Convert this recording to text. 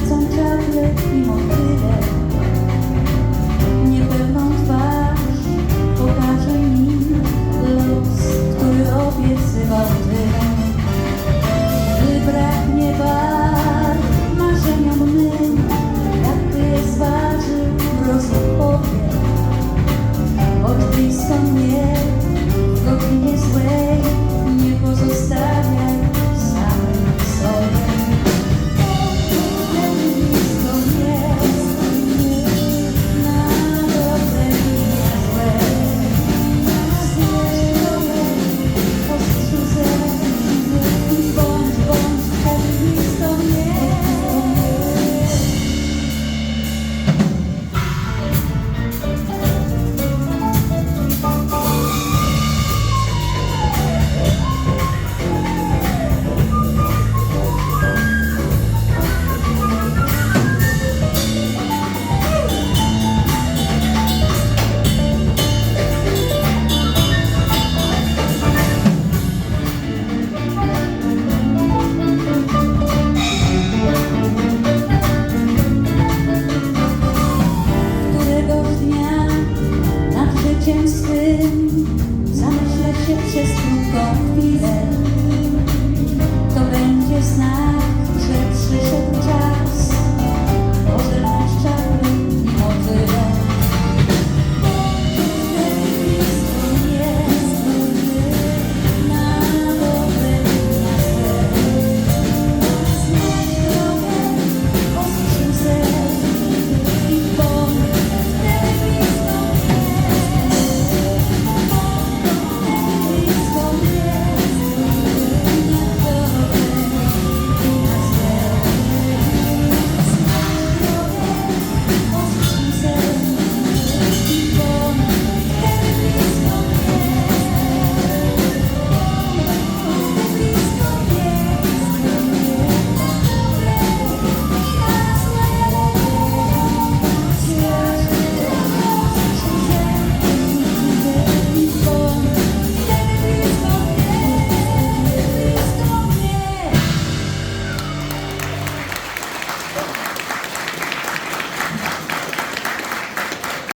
lecą czarne i motyle Niepewną twarz pokaże mi los, który obiecywał tym się przez długą chwilę.